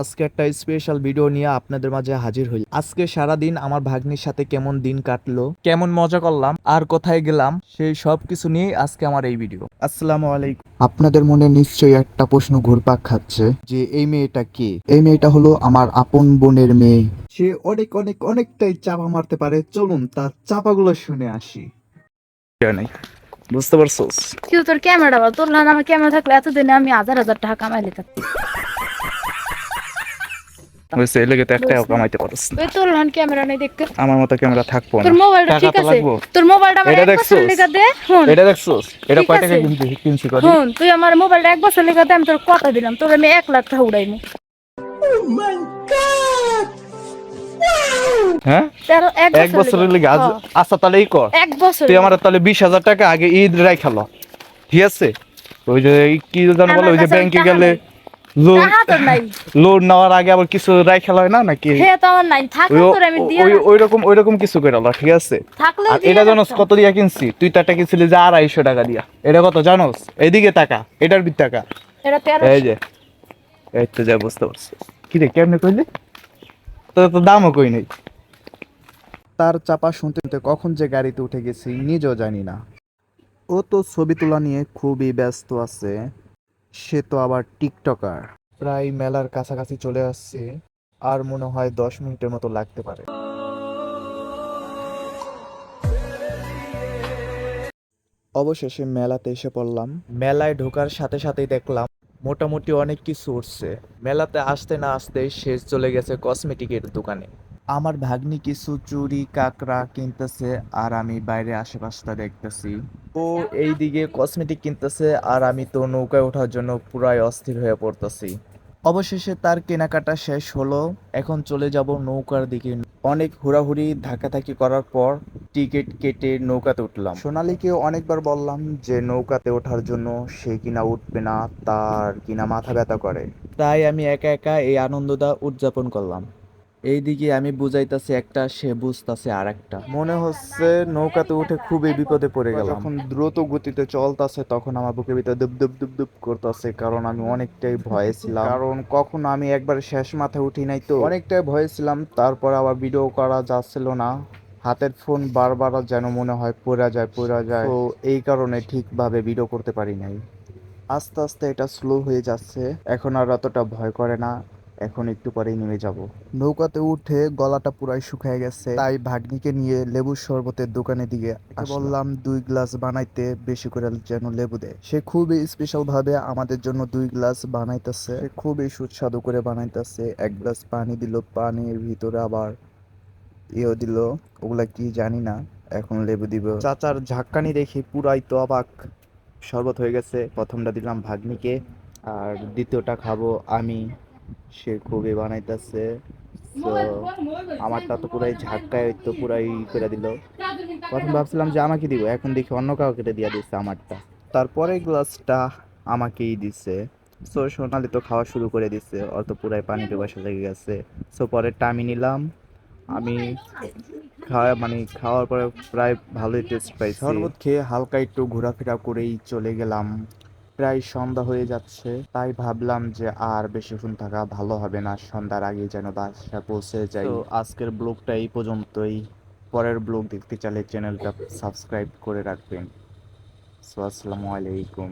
আজকে একটা special video নিয়ে আপনাদের মাঝে হাজির হই। আজকে সারা দিন আমার ভাগ্নির সাথে কেমন দিন কাটলো, কেমন মজা করলাম, আর কোথায় গেলাম, সেই সব কিছু নিয়ে আজকে আমার এই ভিডিও আসসালামু আলাইকুম। আপনাদের মনে নিশ্চয়ই একটা প্রশ্ন ঘুরপাক খাচ্ছে যে, এই মেয়েটা কে? এই মেয়েটা হলো আমার আপন বোনের মেয়ে। সে অনেক অনেক, অনেকটাই চাপা মারতে পারে। চলুন তার চাপাগুলো শুনে আসি। বুঝতে পারছ তোর ক্যামেরা তোর না আমার ক্যামেরা থাকলে এতদিনে আমি হাজার হাজার টাকা কামাই লিতাম এই লেগে তো কামাইতে পারস না। তোর লান ক্যামেরা নেই দেখতে। আমার মতো ক্যামেরা থাকব তোর মোবাইলটা ঠিক আছে। তোর মোবাইলটা আমার এক বছর দেখছোস? লেখা দে হুন। এটা দেখছোস? এটা কয় টাকা। কিনছি করি হুন তুই আমার মোবাইলটা এক বছর লেখা দে আমি তোর কথা দিলাম। তোর আমি এক লাখ টাকা উড়াইমু। হ্যাঁ? তেরো এক এক বছরের লেগে। আচ্ছা তাহলে এই কর। এক বছর তুই আমার তাহলে বিশ হাজার টাকা আগে ঈদ রাই খেলো ঠিক আছে? ওই যে কি জানো বলো ওই যে ব্যাংকে গেলে। লোন নেওয়ার আগে আবার কিছু রাই খেলা হয় না নাকি? হে তো আমার নাই। থাকলে ওই তোর আমি দিয়ে ওই ওই রকম ওই রকম কিছু করে আলো ঠিক আছে? আর এটা জানোস কত দিয়া কিনছি? তুই কিনছিলি যে আড়াইশো টাকা দিয়া। এটা কত জানোস? এইদিকে টাকা এটার বিট টাকা। এই যে এই তো যা বুঝতে পারছি। কি রে কেমনে কইলি তো তো দামও কই নেই। তার চাপা শুনতে শুনতে কখন যে গাড়িতে উঠে গেছি নিজেও জানি না। ও তো ছবি তোলা নিয়ে খুবই ব্যস্ত আছে। সে তো আবার টিকটকার। প্রায় মেলার কাছাকাছি চলে আসছে, আর মনে হয় দশ মিনিটের মতো লাগতে পারে। অবশেষে মেলাতে এসে পড়লাম। মেলায় ঢোকার সাথে সাথেই দেখলাম, মোটামুটি অনেক কিছু উঠছে। মেলাতে আসতে না আসতে শেষ চলে গেছে কসমেটিকের দোকানে। আমার ভাগ্নি কিছু চুরি, কাকড়া কিনতেছে আর আমি বাইরে আশেপাশটা দেখতেছি। ও এইদিকে কসমেটিক কিনতেছে আর আমি তো নৌকায় ওঠার জন্য পুরাই অস্থির হয়ে পড়তেছি। অবশেষে তার কেনাকাটা শেষ হলো। এখন চলে যাব নৌকার দিকে। অনেক হুড়াহুড়ি, ধাক্কাধাক্কি করার পর টিকিট কেটে নৌকাতে উঠলাম। সোনালীকে অনেকবার বললাম যে নৌকাতে ওঠার জন্য সে কিনা উঠবে না, তার কিনা মাথা ব্যথা করে। তাই আমি একা একা এই আনন্দটা উদযাপন করলাম। এইদিকে আমি বুঝাইতাছি একটা সে বুঝতাছে আর একটা মনে হচ্ছে নৌকাতে উঠে খুবই বিপদে পড়ে গেলাম। যখন দ্রুত গতিতে চলতাছে তখন আমার বুকের ভিতরে দুব দুব দুব দুব করতেছে কারণ আমি অনেকটাই ভয়ে ছিলাম। কারণ কখন আমি একবার শেষ মাথায় উঠি নাই তো। অনেকটাই ভয়ে ছিলাম তারপর আবার ভিডিও করা যাচ্ছিল না। হাতের ফোন বারবার যেন মনে হয় পড়া যায় পড়া যায়। তো এই কারণে ঠিকভাবে ভিডিও করতে পারি নাই। আস্তে আস্তে এটা স্লো হয়ে যাচ্ছে। এখন আর অতটা ভয় করে না। এখন একটু পরেই নেমে যাব। নৌকাতে উঠে গলাটা পুরাই শুকায় গেছে। তাই ভাগ্নিকে নিয়ে লেবুর শরবতের দোকানে দিকে বললাম দুই গ্লাস বানাইতে বেশি করে যেন লেবু দেয়। সে খুবই স্পেশাল ভাবে আমাদের জন্য দুই গ্লাস বানাইতেছে। খুবই সুস্বাদু করে বানাইতেছে। এক গ্লাস পানি দিল পানির ভিতরে আবার ইয়েও দিল। ওগুলা কি জানি না এখন লেবু দিব। চাচার ঝাক্কানি দেখে পুরাই তো অবাক। শরবত হয়ে গেছে। প্রথমটা দিলাম ভাগ্নিকে আর দ্বিতীয়টা খাব আমি। সে খুবই বানাইতেছে। তো আমারটা তো পুরাই ঝাক্কায় তো পুরাই করে দিল। প্রথম ভাবছিলাম যে আমাকে দিব এখন দেখি অন্য কাউকে দিয়ে দিচ্ছে আমারটা। তারপরে গ্লাসটা আমাকেই দিছে। সো সোনালি তো খাওয়া শুরু করে দিচ্ছে ওর তো পুরাই পানি পেপাসা লেগে গেছে। সো পরেরটা আমি নিলাম। আমি খাওয়া মানে খাওয়ার পরে প্রায় ভালোই টেস্ট পাইছি। শরবত খেয়ে হালকা একটু ঘোরাফেরা করেই চলে গেলাম। প্রায় সন্ধ্যা হয়ে যাচ্ছে। তাই ভাবলাম যে আর বেশিক্ষণ থাকা ভালো হবে না। সন্ধ্যার আগে যেন বাসা পৌঁছে যায় তো আজকের ব্লগটা এই পর্যন্তই। পরের ব্লগ দেখতে চাইলে চ্যানেলটা সাবস্ক্রাইব করে রাখবেন। সো আসসালামু আলাইকুম।